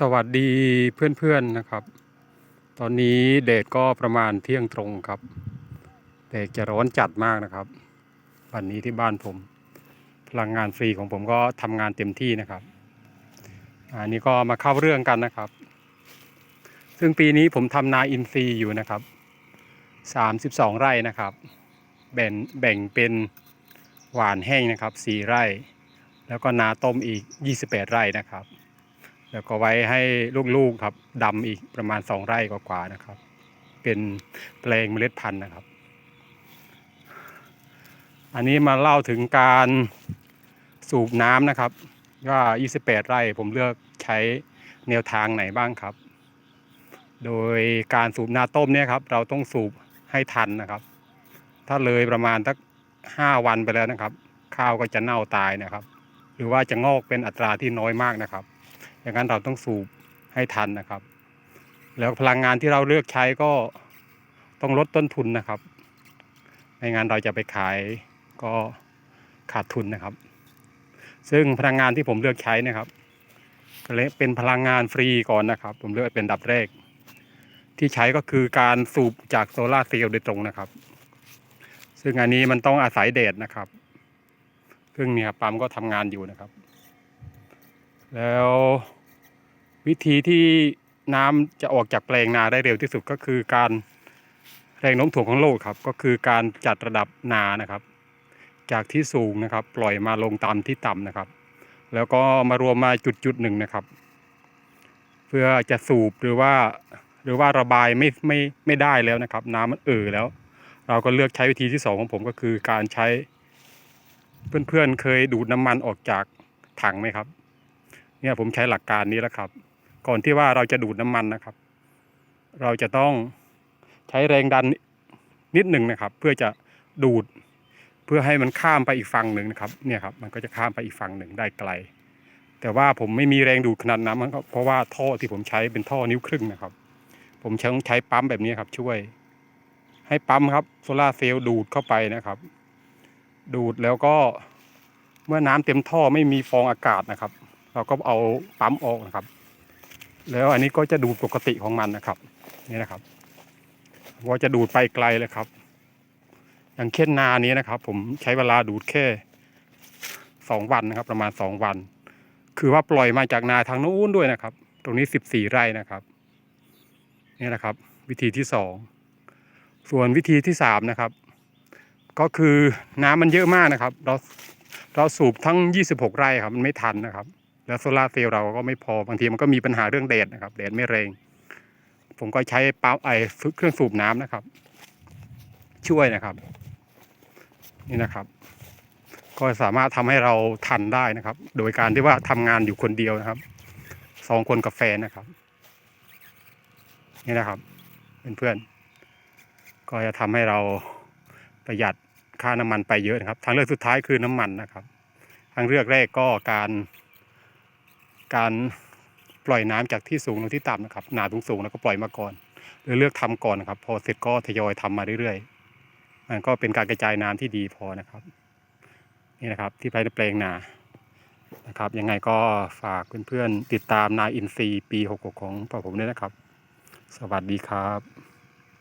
สวัสดีเพื่อนๆนะครับ ตอนนี้เดทก็ประมาณเที่ยงตรงครับแดดจะร้อนจัดมากนะครับ วันนี้ที่บ้านผม พลังงานฟรีของผมก็ทำงานเต็มที่นะครับ อันนี้ก็มาเข้าเรื่องกันนะครับ ซึ่งปีนี้ผมทำนาอินทรีย์อยู่นะครับ 32 ไร่นะครับ แบ่งแบ่งเป็นหวานแห้งนะครับ 4 ไร่ แล้วก็นาต้มอีก 28 ไร่นะครับ แล้วก็ไว้ให้ลูกๆครับดำอีกประมาณ2ไร่กว่าๆนะครับ เป็นแปลงเมล็ดพันธุ์นะครับ อันนี้มาเล่าถึงการสูบน้ำนะครับว่า28 ไร่ผมเลือกใช้แนวทางไหนบ้างครับ โดยการสูบนาต้มเนี่ยครับ เราต้องสูบให้ทันนะครับ ถ้าเลยประมาณสักห้าวันไปแล้วนะครับ ข้าวก็จะเน่าตายนะครับ หรือว่าจะงอกเป็นอัตราที่น้อยมากนะครับ อย่างนั้นเราต้องสูบให้ทันนะครับ แล้วพลังงานที่เราเลือกใช้ก็ต้องลดต้นทุนนะครับ ไม่งั้นเราจะไปขายก็ขาดทุนนะครับ ซึ่งพลังงานที่ผมเลือกใช้นะครับเป็นพลังงานฟรีก่อนนะครับ ผมเลือกเป็นดับแรก ที่ใช้ก็คือการสูบจากโซลาร์เซลล์โดยตรงนะครับ ซึ่งอันนี้มันต้องอาศัยแดดนะครับซึ่งเนี่ยปั๊มก็ทำงานอยู่นะครับ แล้ว วิธีที่น้ำจะออกจากแปลงนาได้เร็วที่สุดก็คือการแรงโน้มถ่วงของโลกครับ ก็คือการจัดระดับนานะครับ จากที่สูงนะครับ ปล่อยมาลงตามที่ต่ำนะครับ แล้วก็มารวมมาจุดจุดหนึ่งนะครับ เพื่อจะสูบหรือว่า หรือว่าระบายไม่ไม่ไม่ได้แล้วนะครับ น้ำมันเอ่อแล้ว เราก็เลือกใช้วิธีที่สองของผมก็คือการใช้ เพื่อนๆเคยดูดน้ำมันออกจากถังไหมครับ เนี่ยผมใช้หลักการนี้แล้วครับ ก่อนที่ว่าเราจะดูดน้ำมันนะครับ เราจะต้องใช้แรงดันนิดหนึ่งนะครับ เพื่อจะดูดเพื่อให้มันข้ามไปอีกฝั่งหนึ่งนะครับเนี่ยครับมันก็จะข้ามไปอีกฝั่งหนึ่งได้ไกล แต่ว่าผมไม่มีแรงดูดขนาดนั้นเพราะว่าท่อที่ผมใช้เป็นท่อนิ้วครึ่งนะครับ ผมใช้ใช้ปั๊มแบบนี้ครับ ช่วย ให้ปั๊มครับโซลาเซลล์ดูดเข้าไปนะครับ ดูดแล้วก็เมื่อน้ำเต็มท่อไม่มีฟองอากาศนะครับ เราก็เอาปั๊มออกนะครับ แล้วอันนี้ก็จะดูดปกติของมันนะครับ นี่นะครับว่าจะดูดไปไกลเลยครับ อย่างเช่นนานี้นะครับ ผมใช้เวลาดูดแค่สองวันนะครับ ประมาณสองวัน คือว่าปล่อยมาจากนาทางนู้นด้วยนะครับ ตรงนี้สิบสี่ไร่นะครับ นี่นะครับ วิธีที่สองส่วนวิธีที่สามนะครับ ก็คือน้ำมันเยอะมากนะครับ เราเราสูบทั้ง26ไร่ครับ มันไม่ทันนะครับ แล้วโซลาร์เซลล์เราก็ไม่พอบางทีมันก็มีปัญหาเรื่องแดดนะครับแดดไม่แรง ผมก็ใช้ปั๊มไอเครื่องสูบน้ำนะครับ ช่วยนะครับ นี่นะครับ ก็สามารถทำให้เราทันได้นะครับ โดยการที่ว่าทำงานอยู่คนเดียวนะครับสองคนกับแฟนนะครับ นี่นะครับเพื่อนๆก็จะทำให้เราประหยัดค่าน้ำมันไปเยอะนะครับ ทางเลือกสุดท้ายคือน้ำมันนะครับ ทางเลือกแรกก็การ การปล่อยน้ำจากที่สูงลงที่ต่ำนะครับ หนาสูงสูงแล้วก็ปล่อยมาก่อน หรือเลือกทำก่อนนะครับ พอเสร็จก็ทยอยทำมาเรื่อยๆมันก็เป็นการกระจายน้ำที่ดีพอนะครับ นี่นะครับที่ภายในแปลงนานะครับ ยังไงก็ฝากเพื่อนๆติดตามนาอินทรีปี 66 ของพ่อผมด้วยนะครับ สวัสดีครับ